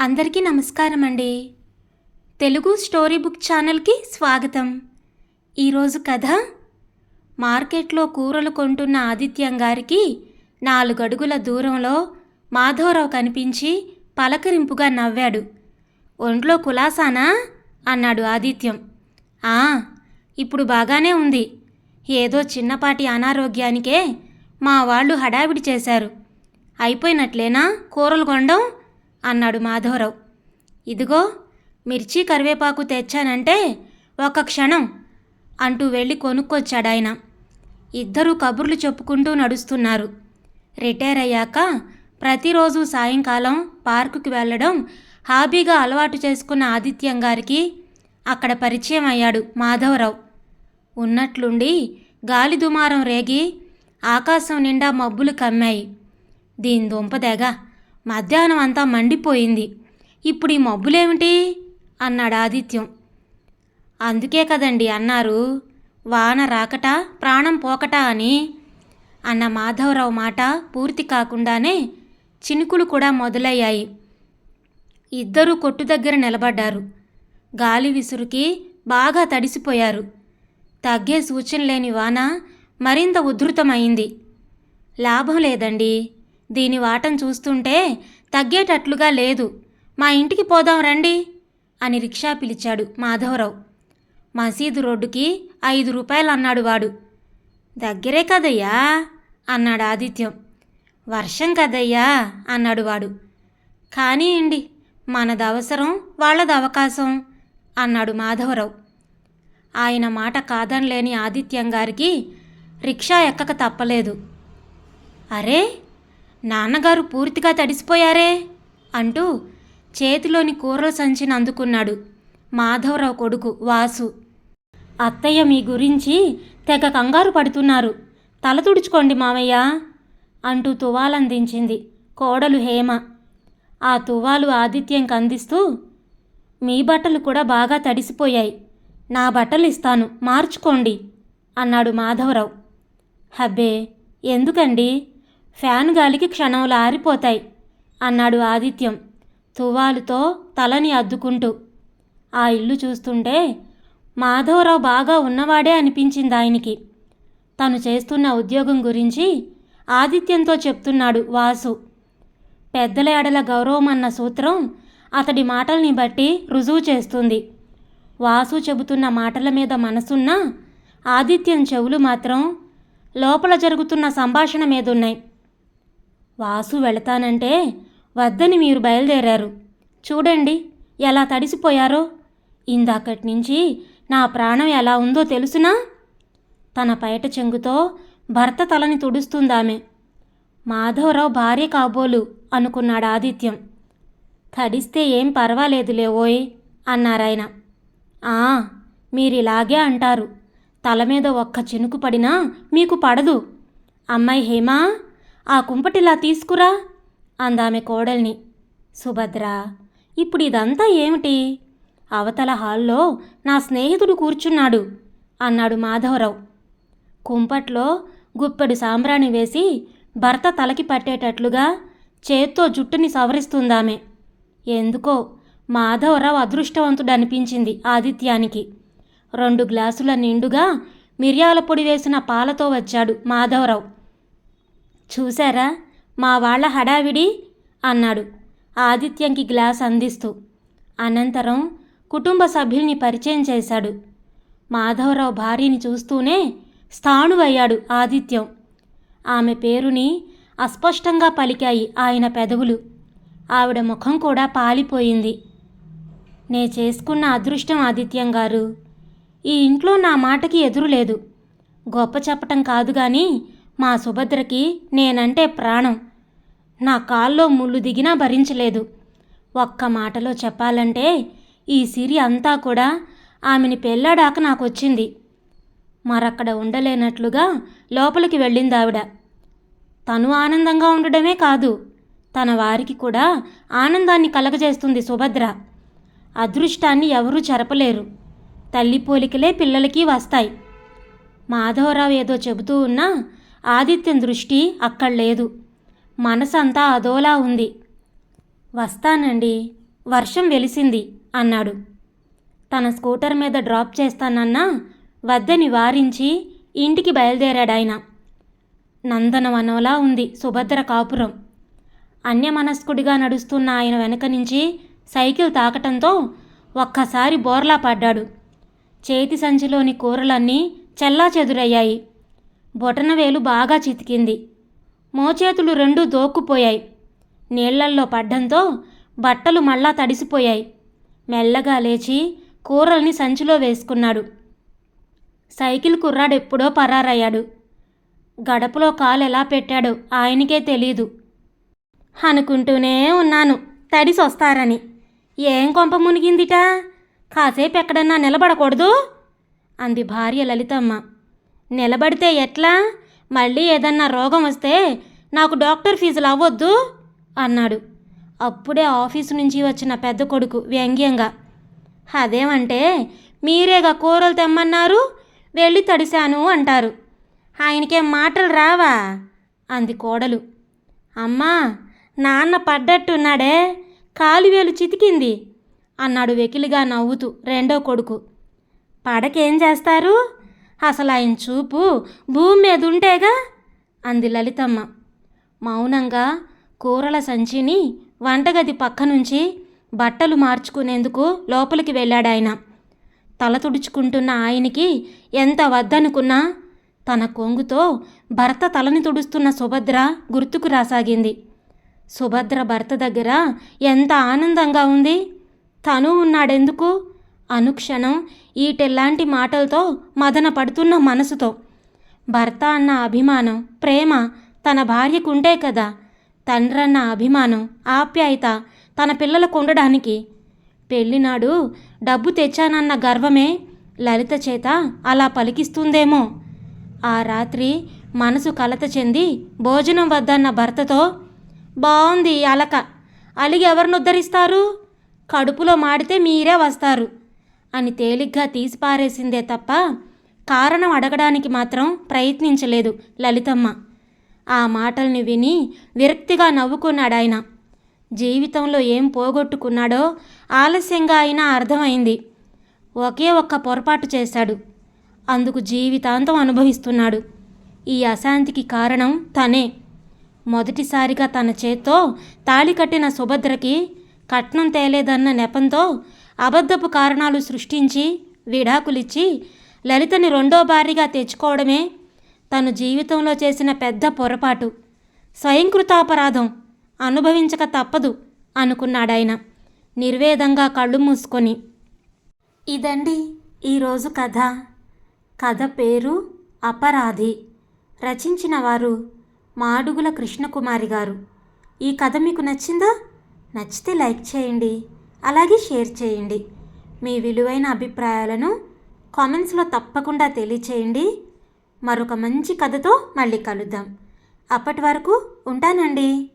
అందరికీ నమస్కారం అండి తెలుగు స్టోరీ బుక్ ఛానల్కి స్వాగతం. ఈరోజు కథ మార్కెట్లో కూరలు కొంటున్న ఆదిత్యం గారికి నాలుగడుగుల దూరంలో మాధవరావు కనిపించి పలకరింపుగా నవ్వాడు. ఒంట్లో కులాసానా? అన్నాడు ఆదిత్యం. ఆ ఇప్పుడు బాగానే ఉంది. ఏదో చిన్నపాటి అనారోగ్యానికే మా వాళ్ళు హడావిడి చేశారు. అయిపోయినట్లేనా కూరలు కొండం అన్నాడు మాధవరావు. ఇదిగో మిర్చి కరివేపాకు తెచ్చానంటే ఒక క్షణం అంటూ వెళ్ళి కొనుక్కొచ్చాడు ఆయన ఇద్దరూ కబుర్లు చెప్పుకుంటూ నడుస్తున్నారు. రిటైర్ అయ్యాక ప్రతిరోజు సాయంకాలం పార్కుకి వెళ్ళడం హాబీగా అలవాటు చేసుకున్న ఆదిత్యం గారికి అక్కడ పరిచయం అయ్యాడు మాధవరావు. ఉన్నట్లుండి గాలి దుమారం రేగి ఆకాశం నిండా మబ్బులు కమ్మాయి. దీని దుంపదేగా మధ్యాహ్నం అంతా మండిపోయింది. ఇప్పుడు ఈ మబ్బులేమిటి? అన్నాడు ఆదిత్యం. అందుకే కదండి అన్నారు. వాన రాకట ప్రాణం పోకట అని. అన్న మాధవరావు మాట పూర్తి కాకుండానే చినుకులు కూడా మొదలయ్యాయి. ఇద్దరూ కొట్టు దగ్గర నిలబడ్డారు. గాలి విసురుకి బాగా తడిసిపోయారు. తగ్గే సూచన లేని వాన మరింత ఉధృతమైంది. లాభం లేదండి. దీని వాటం చూస్తుంటే తగ్గేటట్లుగా లేదు. మా ఇంటికి పోదాం రండి అని రిక్షా పిలిచాడు మాధవరావు. మసీదు రోడ్డుకి ఐదు రూపాయలు అన్నాడు వాడు. దగ్గరే కదయ్యా అన్నాడు ఆదిత్యం. వర్షం కదయ్యా అన్నాడు వాడు. కానియండి మనది అవసరం వాళ్ళది అవకాశం అన్నాడు మాధవరావు. ఆయన మాట కాదనలేని ఆదిత్యం గారికి రిక్షా ఎక్కక తప్పలేదు. అరే నాన్నగారు పూర్తిగా తడిసిపోయారే? అంటూ చేతిలోని కూరల సంచిని అందుకున్నాడు మాధవరావు కొడుకు వాసు. అత్తయ్య మీ గురించి తెగ కంగారు పడుతున్నారు. తల తుడుచుకోండి మామయ్య అంటూ తువాలందించింది కోడలు హేమ. ఆ తువాలు ఆదిత్యంకి అందిస్తూ మీ బట్టలు కూడా బాగా తడిసిపోయాయి. నా బట్టలు ఇస్తాను మార్చుకోండి అన్నాడు మాధవరావు. హబ్బే ఎందుకండి? ఫ్యాన్ గాలికి క్షణంలో ఆరిపోతాయి అన్నాడు ఆదిత్యం తువాలుతో తలని అద్దుకుంటూ. ఆ ఇల్లు చూస్తుంటే మాధవరావు బాగా ఉన్నవాడే అనిపించింది ఆయనకి. తను చేస్తున్న ఉద్యోగం గురించి ఆదిత్యంతో చెప్తున్నాడు వాసు. పెద్దల ఎడల గౌరవం అన్న సూత్రం అతడి మాటల్ని బట్టి రుజువు చేస్తుంది. వాసు చెబుతున్న మాటల మీద మనసున్న ఆదిత్యం చెవులు మాత్రం లోపల జరుగుతున్న సంభాషణ మీదున్నాయి. వాసు వెళతానంటే వద్దని మీరు బయలుదేరారు. చూడండి ఎలా తడిసిపోయారో. ఇందాకటి నుంచి నా ప్రాణం ఎలా ఉందో తెలుసునా? తన పైట చెంగుతో భర్త తలని తుడుస్తుందామె. మాధవరావు భార్య కాబోలు అనుకున్నాడు ఆదిత్యం. తడిస్తే ఏం పర్వాలేదులే ఓయ్ అన్నారాయన. ఆ మీరిలాగే అంటారు. తల మీద ఒక్క చినుకు పడినా మీకు పడదు. అమ్మాయి హేమా ఆ కుంపటిలా తీసుకురా అందామె కోడల్ని. సుభద్ర ఇప్పుడు ఇదంతా ఏమిటి? అవతల హాల్లో నా స్నేహితుడు కూర్చున్నాడు అన్నాడు మాధవరావు. కుంపట్లో గుప్పెడు సాంబ్రాణి వేసి భర్త తలకి పట్టేటట్లుగా చేత్తో జుట్టుని సవరిస్తుందామె. ఎందుకో మాధవరావు అదృష్టవంతుడు అనిపించింది ఆదిత్యానికి. రెండు గ్లాసుల నిండుగా మిరియాల పొడి వేసిన పాలతో వచ్చాడు మాధవరావు. చూశారా? మా వాళ్ళ హడావిడి? అన్నాడు. ఆదిత్యంకి గ్లాస్ అందిస్తూ. అనంతరం కుటుంబ సభ్యుల్ని పరిచయం చేశాడు. మాధవరావు భార్యని చూస్తూనే స్థాణువయ్యాడు ఆదిత్యం. ఆమె పేరుని అస్పష్టంగా పలికాయి ఆయన పెదవులు. ఆవిడ ముఖం కూడా పాలిపోయింది. నే చేసుకున్న అదృష్టం ఆదిత్యం గారు. ఈ ఇంట్లో నా మాటకి ఎదురులేదు. గొప్ప చెప్పటం కాదు కానీ మా సుభద్రకి నేనంటే ప్రాణం. నా కాల్లో ముళ్ళు దిగినా భరించలేదు. ఒక్క మాటలో చెప్పాలంటే ఈ సిరి అంతా కూడా ఆమెని పెళ్ళాడాక నాకొచ్చింది. మరక్కడ ఉండలేనట్లుగా లోపలికి వెళ్ళింది ఆవిడ తను ఆనందంగా ఉండడమే కాదు తన వారికి కూడా ఆనందాన్ని కలగజేస్తుంది సుభద్ర. అదృష్టాన్ని ఎవరూ చెరపలేరు. తల్లి పోలికలే పిల్లలకి వస్తాయి. మాధవరావు ఏదో చెబుతూ ఉన్నా ఆదిత్యం దృష్టి అక్కడ లేదు మనసంతా అదోలా ఉంది. వస్తానండి. వర్షం వెలిసింది అన్నాడు. తన స్కూటర్ మీద డ్రాప్ చేస్తానన్నా వద్దని వారించి ఇంటికి బయలుదేరాడాయన నందనవనంలా ఉంది సుభద్ర కాపురం. అన్యమనస్కుడిగా నడుస్తున్న ఆయన వెనక నుంచి సైకిల్ తాకటంతో ఒక్కసారి బోర్లా పడ్డాడు. చేతి సంచిలోని కూరలన్నీ చెల్లా చెదురయ్యాయి బొటనవేలు బాగా చితికింది. మోచేతులు రెండూ దోక్కుపోయాయి. నీళ్ళల్లో పడ్డంతో బట్టలు మళ్ళా తడిసిపోయాయి. మెల్లగా లేచి కూరల్ని సంచిలో వేసుకున్నాడు. సైకిల్ కుర్రాడెప్పుడో పరారయ్యాడు. గడపలో కాలు ఎలా పెట్టాడో ఆయనకే తెలీదు. అనుకుంటూనే ఉన్నాను తడిసి వస్తారని ఏం కొంప మునిగిందిట? కాసేపు ఎక్కడన్నా నిలబడకూడదు? అంది భార్య లలితమ్మ. నిలబడితే ఎట్లా? మళ్ళీ ఏదన్నా రోగం వస్తే నాకు డాక్టర్ ఫీజులు అవ్వద్దు అన్నాడు. అప్పుడే ఆఫీసు నుంచి వచ్చిన పెద్ద కొడుకు వ్యంగ్యంగా అదేమంటే మీరేగా కూరలు తెమ్మన్నారు? వెళ్ళి తడిశాను అంటారు. ఆయనకేం మాటలు రావా? అంది కోడలు. అమ్మా నాన్న పడ్డట్టున్నాడే కాలువేలు చితికింది అన్నాడు వెకిలిగా నవ్వుతూ రెండో కొడుకు. పడకేం చేస్తారు? అసలు ఆయన చూపు భూమి మీద ఉంటేగా? అంది లలితమ్మ. మౌనంగా కూరల సంచిని వంటగది పక్క నుంచి బట్టలు మార్చుకునేందుకు లోపలికి వెళ్ళాడాయన. తల తుడుచుకుంటున్న ఆయనకి ఎంత వద్దనుకున్నా తన కొంగుతో భర్త తలని తుడుస్తున్న సుభద్ర గుర్తుకు రాసాగింది. సుభద్ర భర్త దగ్గర ఎంత ఆనందంగా ఉంది? తను ఉన్నాడెందుకు? అనుక్షణం ఈటెల్లాంటి మాటలతో మదన పడుతున్న మనసుతో. భర్త అన్న అభిమానం ప్రేమ తన భార్యకుంటే కదా. తండ్రన్న అభిమానం ఆప్యాయత తన పిల్లలకు ఉండడానికి పెళ్ళినాడు డబ్బు తెచ్చానన్న గర్వమే లలిత చేత అలా పలికిస్తుందేమో. ఆ రాత్రి మనసు కలత చెంది భోజనం వద్దన్న భర్తతో బాగుంది అలక. అలిగి ఎవరిని ఉద్ధరిస్తారు కడుపులో మాడితే మీరే వస్తారు. అని తేలిగ్గా తీసిపారేసిందే తప్ప కారణం అడగడానికి మాత్రం ప్రయత్నించలేదు లలితమ్మ. ఆ మాటల్ని విని విరక్తిగా నవ్వుకున్నాడాయన జీవితంలో ఏం పోగొట్టుకున్నాడో ఆలస్యంగా అయినా అర్థమైంది. ఒకే ఒక్క పొరపాటు చేశాడు. అందుకు జీవితాంతం అనుభవిస్తున్నాడు. ఈ అశాంతికి కారణం తనే. మొదటిసారిగా తన చేత్తో తాళి కట్టిన సుభద్రకి కట్నం తేలేదన్న నెపంతో అబద్ధపు కారణాలు సృష్టించి విడాకులిచ్చి లలితని రెండో భార్యగా తెచ్చుకోవడమే తను జీవితంలో చేసిన పెద్ద పొరపాటు. స్వయంకృతాపరాధం అనుభవించక తప్పదు అనుకున్నాడాయన నిర్వేదంగా కళ్ళు మూసుకొని. ఇదండి ఈరోజు కథ. కథ పేరు అపరాధి. రచించిన వారు మాడుగుల కృష్ణకుమారి గారు ఈ కథ మీకు నచ్చిందా? నచ్చితే లైక్ చేయండి. అలాగే షేర్ చేయండి. మీ విలువైన అభిప్రాయాలను కామెంట్స్లో తప్పకుండా తెలియచేయండి. మరొక మంచి కథతో మళ్ళీ కలుద్దాం. అప్పటి వరకు ఉంటానండి.